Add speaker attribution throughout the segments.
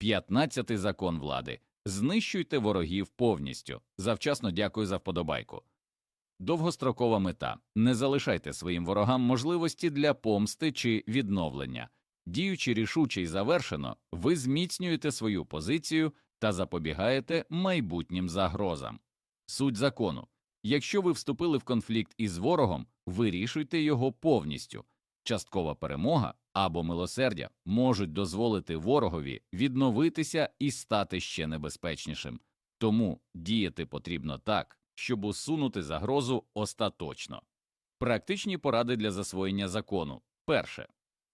Speaker 1: 15 закон влади. Знищуйте ворогів повністю. Завчасно дякую за вподобайку. Довгострокова мета. Не залишайте своїм ворогам можливості для помсти чи відновлення. Діючи рішуче і завершено, ви зміцнюєте свою позицію та запобігаєте майбутнім загрозам. Суть закону. Якщо ви вступили в конфлікт із ворогом, вирішуйте його повністю. Часткова перемога або милосердя можуть дозволити ворогові відновитися і стати ще небезпечнішим. Тому діяти потрібно так, щоб усунути загрозу остаточно. Практичні поради для засвоєння закону. Перше.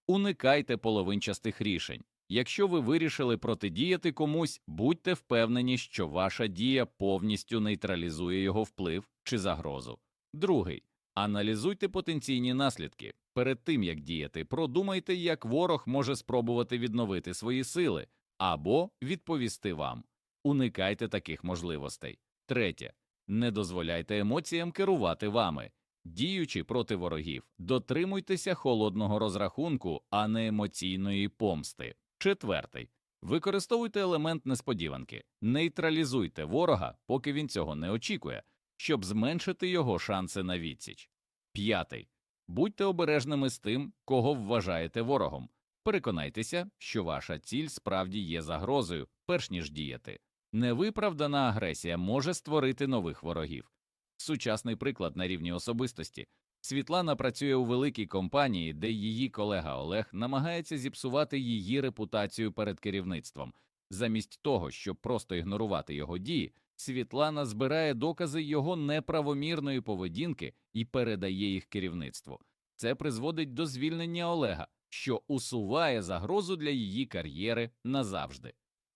Speaker 1: Уникайте половинчастих рішень. Якщо ви вирішили протидіяти комусь, будьте впевнені, що ваша дія повністю нейтралізує його вплив чи загрозу. Другий. Аналізуйте потенційні наслідки. Перед тим як діяти, продумайте, як ворог може спробувати відновити свої сили або відповісти вам. Уникайте таких можливостей. Третє. Не дозволяйте емоціям керувати вами. Діючи проти ворогів, дотримуйтеся холодного розрахунку, а не емоційної помсти. Четвертий. Використовуйте елемент несподіванки, нейтралізуйте ворога, поки він цього не очікує, щоб зменшити його шанси на відсіч. П'ятий. Будьте обережними з тим, кого вважаєте ворогом. Переконайтеся, що ваша ціль справді є загрозою, перш ніж діяти. Невиправдана агресія може створити нових ворогів. Сучасний приклад на рівні особистості. Світлана працює у великій компанії, де її колега Олег намагається зіпсувати її репутацію перед керівництвом. Замість того, щоб просто ігнорувати його дії, Світлана збирає докази його неправомірної поведінки і передає їх керівництву. Це призводить до звільнення Олега, що усуває загрозу для її кар'єри назавжди.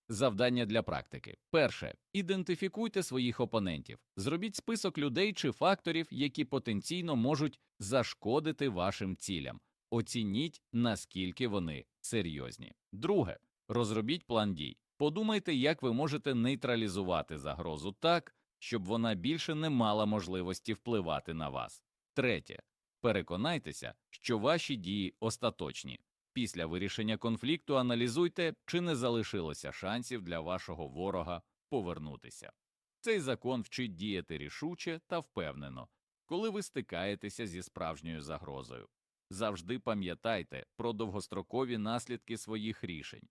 Speaker 1: Завдання для практики. Перше. Ідентифікуйте своїх опонентів. Зробіть список людей чи факторів, які потенційно можуть зашкодити вашим цілям. Оцініть, наскільки вони серйозні. Друге. Розробіть план дій. Подумайте, як ви можете нейтралізувати загрозу так, щоб вона більше не мала можливості впливати на вас. Третє. Переконайтеся, що ваші дії остаточні. Після вирішення конфлікту аналізуйте, чи не залишилося шансів для вашого ворога повернутися. Цей закон вчить діяти рішуче та впевнено, коли ви стикаєтеся зі справжньою загрозою. Завжди пам'ятайте про довгострокові наслідки своїх рішень.